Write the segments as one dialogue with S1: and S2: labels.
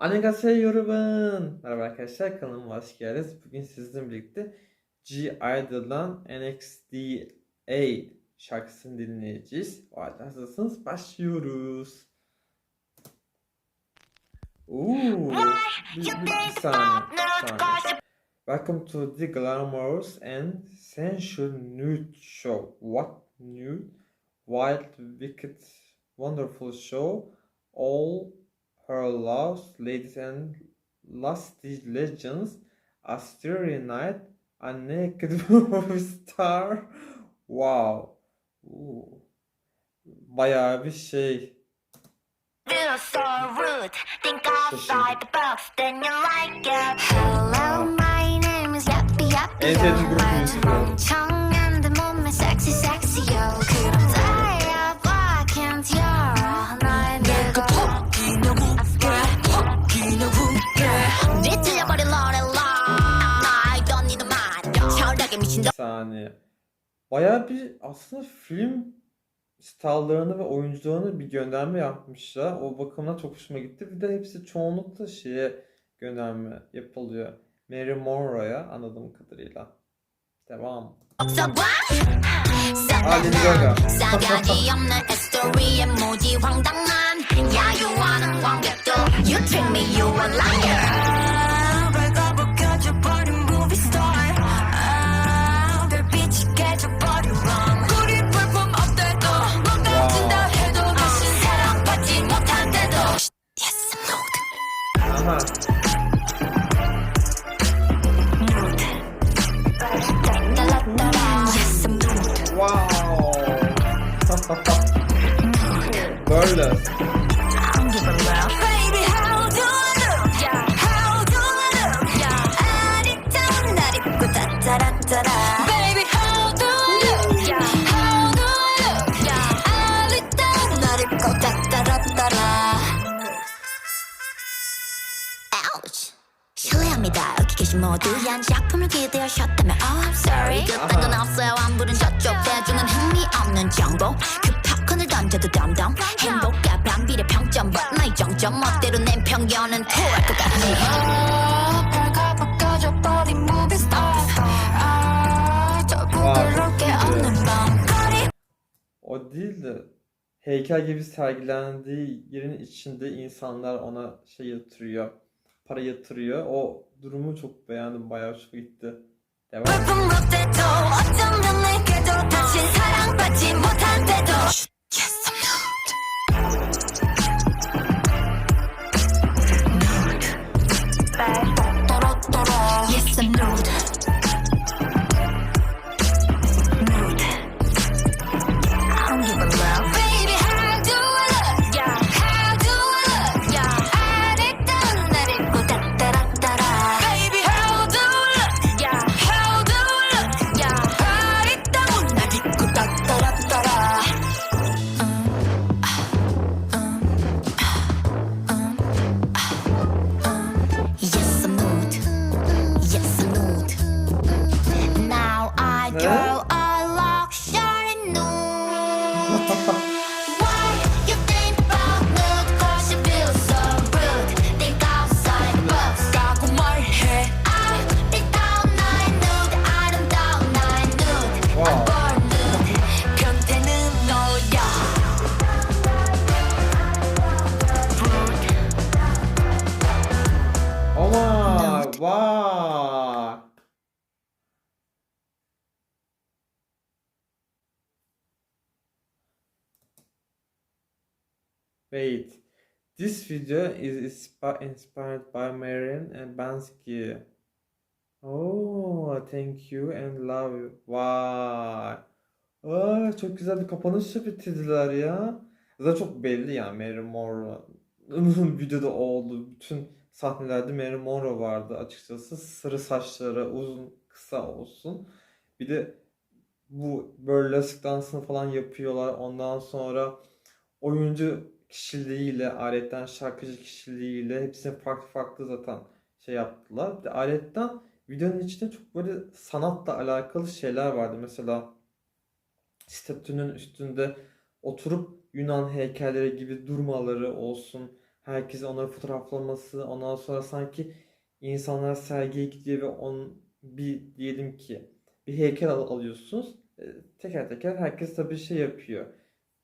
S1: Annyeonghaseyo yorubun. Merhaba arkadaşlar kanalıma hoş geldiniz. Bugün sizinle birlikte G-Idol'dan NXDA şarkısını dinleyeceğiz. O halde hazırsanız başlıyoruz. Oo, bir, bir, bir saniye, bir saniye. Welcome to the glamorous and sensual nude show. What nude? Wild, wicked, wonderful show. All her loves, ladies and lusty legends. A starry night, a naked movie star. Wow. Oo. Bayağı bir şey.
S2: Feel so rude. Think outside the box, then you like it. Hello, my name is Yappy Yappy.
S1: En sevdiğim grup müziği.
S2: 멍
S1: saniye. Bayağı bir aslında film starlarını ve oyuncularını bir gönderme yapmışlar. O bakımdan çok hoşuma gitti. Bir de hepsi çoğunlukla şeye gönderme yapılıyor. Mary Monroe'ya anladığım kadarıyla. Devam.
S2: 없어 Ouch. 실례합니다. 여기 계신 모두 한 작품을 기대하셨다면 Oh, I'm sorry. 그딴 건 없어요. 안 부른 저쪽 대중은 흥미 없는 정보. 그 팝콘을 던져도 덤덤. 행복과 반비례 평점. But 나의 정점 멋대로 낸 편견은 토할 것 같니? 아, 발가벗겨져 버린 movie star. 아, 저 부끄러울 게 없는 밤. 거리
S1: O değil de heykel gibi sergilendiği yerin içinde insanlar ona şey yatırıyor. Para yatırıyor. O durumu çok beğendim. Bayağı hoşuma gitti. Devam.
S2: 불 Yes, I'm rude.
S1: Vay. Wait. This video is inspi- inspired by Marian and Bansky. Oh, thank you and love you. Vay. Aa, çok güzel bir kapanışla bitirdiler ya. Zaten çok belli ya Marilyn Monroe'nun videoda olduğu bütün sahnelerde Marilyn Monroe vardı açıkçası. Sarı saçları uzun kısa olsun. Bir de bu burlesque dansını falan yapıyorlar. Ondan sonra oyuncu kişiliğiyle, aletten şarkıcı kişiliğiyle hepsini farklı farklı zaten şey yaptılar. Bir de aletten videonun içinde çok böyle sanatla alakalı şeyler vardı. Mesela statünün üstünde oturup Yunan heykelleri gibi durmaları olsun. Herkes onları fotoğraflaması ondan sonra sanki insanlar sergiye gidiyor ve on bir diyelim ki bir heykel al- alıyorsunuz. E, teker teker herkes tabii şey yapıyor.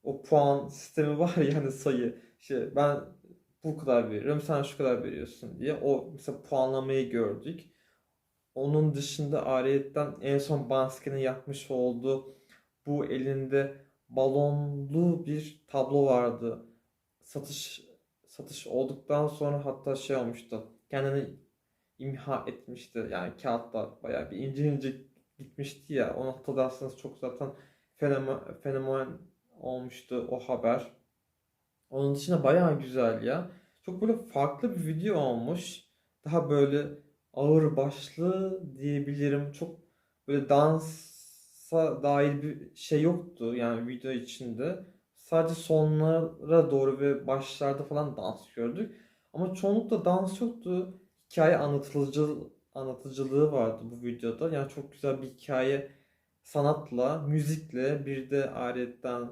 S1: O puan sistemi var ya hani sayı. İşte ben bu kadar veriyorum sen şu kadar veriyorsun diye. O mesela puanlamayı gördük. Onun dışında ayrıyetten en son Bansky'nin yapmış olduğu bu elinde balonlu bir tablo vardı. Satış satış olduktan sonra hatta şey olmuştu. Kendini imha etmişti. Yani kağıtlar bayağı bir ince ince gitmişti ya. Onu hatırlarsanız çok zaten fenomen, fenomen olmuştu o haber. Onun dışında bayağı güzel ya. Çok böyle farklı bir video olmuş. Daha böyle ağır başlı diyebilirim. Çok böyle dansa dair bir şey yoktu yani video içinde. Sadece sonlara doğru ve başlarda falan dans gördük. Ama çoğunlukla dans yoktu. Hikaye anlatıcı anlatıcılığı vardı bu videoda. Yani çok güzel bir hikaye sanatla, müzikle bir de ayrıyetten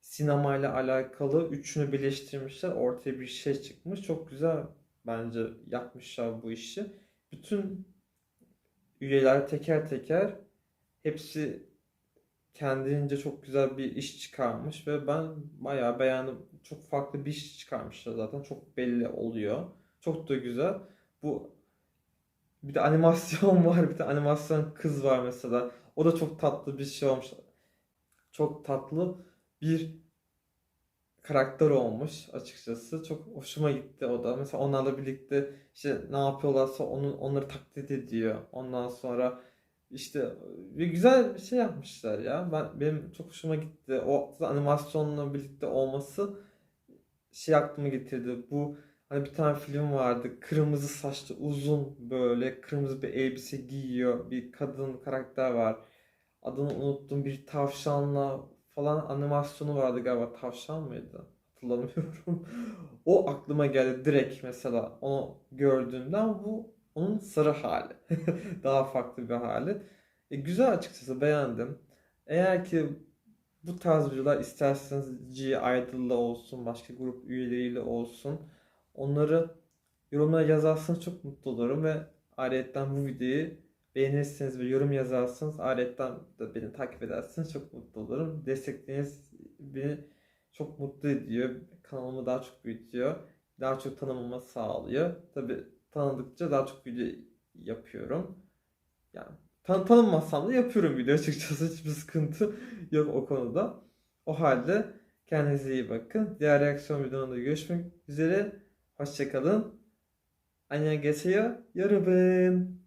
S1: sinemayla alakalı üçünü birleştirmişler. Ortaya bir şey çıkmış. Çok güzel bence yapmışlar bu işi. Bütün üyeler teker teker hepsi kendince çok güzel bir iş çıkarmış ve ben bayağı beğendim. Çok farklı bir iş çıkarmışlar zaten. Çok belli oluyor. Çok da güzel. Bu bir de animasyon var. Bir de animasyon kız var mesela. O da çok tatlı bir şey olmuş. Çok tatlı bir karakter olmuş açıkçası. Çok hoşuma gitti o da. Mesela onlarla birlikte işte ne yapıyorlarsa onu, onları taklit ediyor. Ondan sonra işte bir güzel bir şey yapmışlar ya. Ben benim çok hoşuma gitti. O animasyonla birlikte olması şey aklıma getirdi. Bu hani bir tane film vardı. Kırmızı saçlı uzun böyle kırmızı bir elbise giyiyor. Bir kadın karakter var. Adını unuttum. Bir tavşanla falan animasyonu vardı galiba. Tavşan mıydı? Hatırlamıyorum. O aklıma geldi direkt mesela onu gördüğümde ama bu onun sarı hali. Daha farklı bir hali. E, güzel açıkçası beğendim. Eğer ki bu tarz videolar isterseniz G Idol'la olsun, başka grup üyeleriyle olsun onları yorumlara yazarsanız çok mutlu olurum ve ayrıyetten bu videoyu beğenirseniz ve yorum yazarsanız ayrıyetten de beni takip ederseniz çok mutlu olurum. Destekleriniz beni çok mutlu ediyor. Kanalımı daha çok büyütüyor. Daha çok tanımama sağlıyor. Tabi tanıdıkça daha çok video yapıyorum. Yani tan tanınmazsam da yapıyorum video açıkçası. Hiçbir sıkıntı yok o konuda. O halde kendinize iyi bakın. Diğer reaksiyon videolarında görüşmek üzere. Hoşçakalın. Annyeonghaseyo. Yorubun.